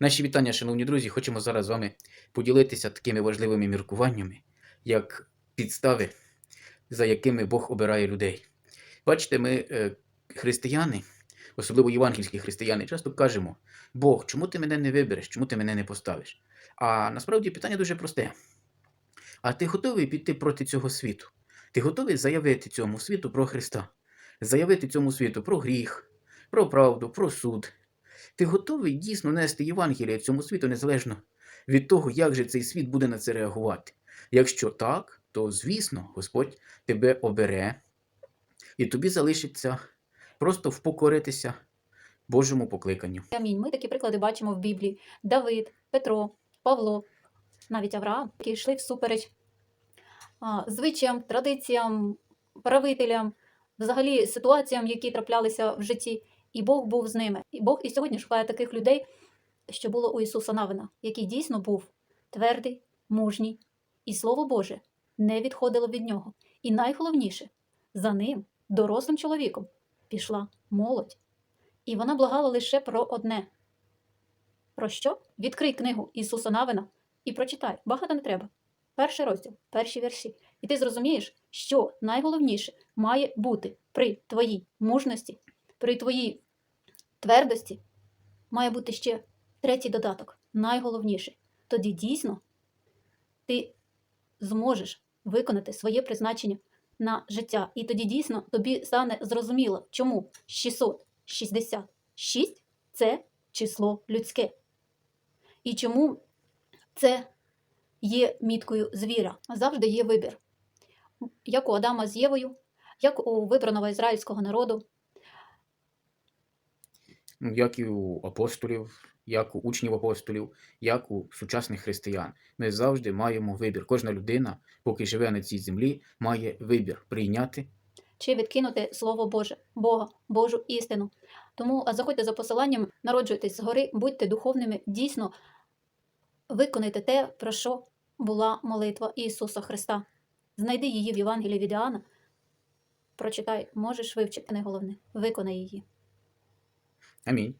Наші вітання, шановні друзі, хочемо зараз з вами поділитися такими важливими міркуваннями, як підстави, за якими Бог обирає людей. Бачите, ми, е, християни, особливо євангельські християни, часто кажемо: Бог, чому ти мене не вибереш, чому ти мене не поставиш? А насправді питання дуже просте. А ти готовий піти проти цього світу? Ти готовий заявити цьому світу про Христа, заявити цьому світу про гріх, про правду, про суд. Ти готовий дійсно нести Євангеліє цьому світу незалежно від того, як же цей світ буде на це реагувати. Якщо так, то звісно, Господь тебе обере, і тобі залишиться просто впокоритися Божому покликанню. Амінь. Ми такі приклади бачимо в Біблії: Давид, Петро, Павло, навіть Авраам, які йшли всупереч звичаям, традиціям, правителям, взагалі ситуаціям, які траплялися в житті. І Бог був з ними. І Бог і сьогодні шукає таких людей, що було у Ісуса Навина, який дійсно був твердий, мужній, і Слово Боже не відходило від нього. І найголовніше, за ним, дорослим чоловіком, пішла молодь. І вона благала лише про одне. Про що? Відкрий книгу Ісуса Навина і прочитай. Багато не треба. Перший розділ, перші вірші. І ти зрозумієш, що найголовніше має бути при твоїй мужності, при твоїй твердості, має бути ще третій додаток, найголовніше. Тоді дійсно ти зможеш виконати своє призначення на життя. І тоді дійсно тобі стане зрозуміло, чому 666 це число людське. І чому це є міткою звіра. Завжди є вибір. Як у Адама з Євою, як у вибраного ізраїльського народу. Ну, як і у апостолів, як у учнів апостолів, як у сучасних християн. Ми завжди маємо вибір. Кожна людина, поки живе на цій землі, має вибір прийняти чи відкинути Слово Боже, Бога, Божу істину. Тому заходьте за посиланням, народжуйтесь згори, будьте духовними, дійсно виконайте те, про що була молитва Ісуса Христа. Знайди її в Євангелії від Іоанна, прочитай, можеш вивчити, не головне, виконай її. Амінь.